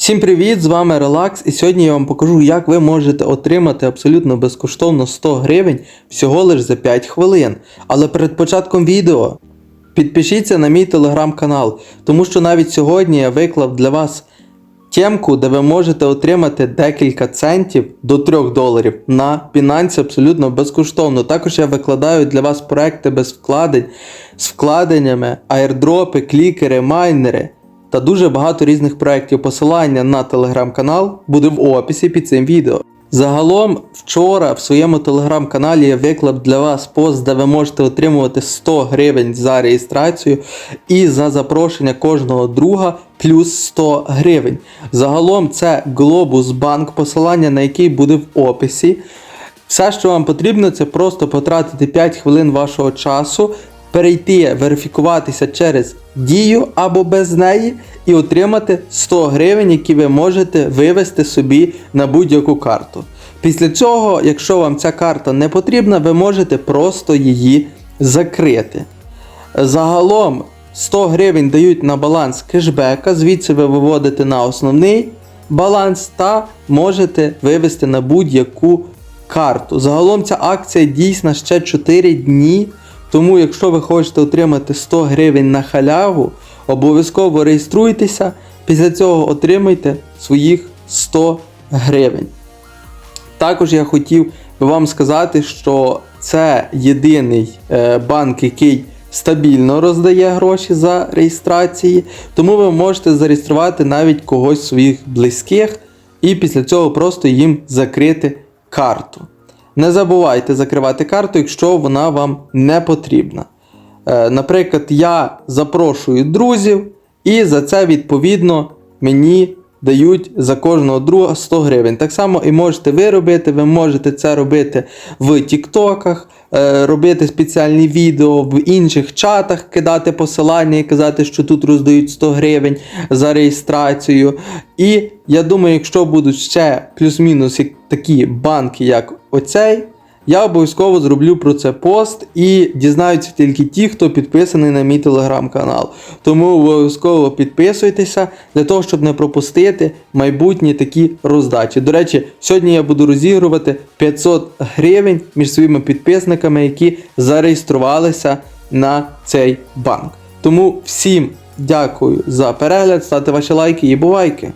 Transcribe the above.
Всім привіт! З вами Релакс, і сьогодні я вам покажу, як ви можете отримати абсолютно безкоштовно 100 гривень всього лиш за 5 хвилин. Але перед початком відео підпишіться на мій телеграм-канал, тому що навіть сьогодні я виклав для вас темку, де ви можете отримати декілька центів до 3 доларів на Binance абсолютно безкоштовно. Також я викладаю для вас проекти без вкладень з вкладеннями, аірдропи, клікери, майнери та дуже багато різних проєктів. Посилання на телеграм-канал буде в описі під цим відео. Загалом, вчора в своєму телеграм-каналі я виклав для вас пост, де ви можете отримувати 100 гривень за реєстрацію і за запрошення кожного друга плюс 100 гривень. Загалом це Globus Bank, посилання на який буде в описі. Все, що вам потрібно, це просто потратити 5 хвилин вашого часу, перейти, верифікуватися через дію або без неї і отримати 100 гривень, які ви можете вивести собі на будь-яку карту. Після цього, якщо вам ця карта не потрібна, ви можете просто її закрити. Загалом 100 гривень дають на баланс кешбека, звідси ви виводите на основний баланс та можете вивести на будь-яку карту. Загалом ця акція дійсна ще 4 дні. Тому, якщо ви хочете отримати 100 гривень на халяву, обов'язково реєструйтеся, після цього отримайте своїх 100 гривень. Також я хотів вам сказати, що це єдиний е, банк, який стабільно роздає гроші за реєстрації, тому ви можете зареєструвати навіть когось своїх близьких і після цього просто їм закрити карту. Не забувайте закривати карту, якщо вона вам не потрібна. Е, Наприклад, я запрошую друзів, і за це відповідно мені дають за кожного друга 100 гривень. Так само і можете ви робити, ви можете це робити в Тіктоках, е, робити спеціальні відео в інших чатах, кидати посилання і казати, що тут роздають 100 гривень за реєстрацію. І я думаю, якщо будуть ще плюс-мінус такі банки, як оцей. Я обов'язково зроблю про це пост і дізнаються тільки ті, хто підписаний на мій телеграм-канал. Тому обов'язково підписуйтеся для того, щоб не пропустити майбутні такі роздачі. До речі, сьогодні я буду розігрувати 500 гривень між своїми підписниками, які зареєструвалися на цей банк. Тому всім дякую за перегляд, ставте ваші лайки і бувайки!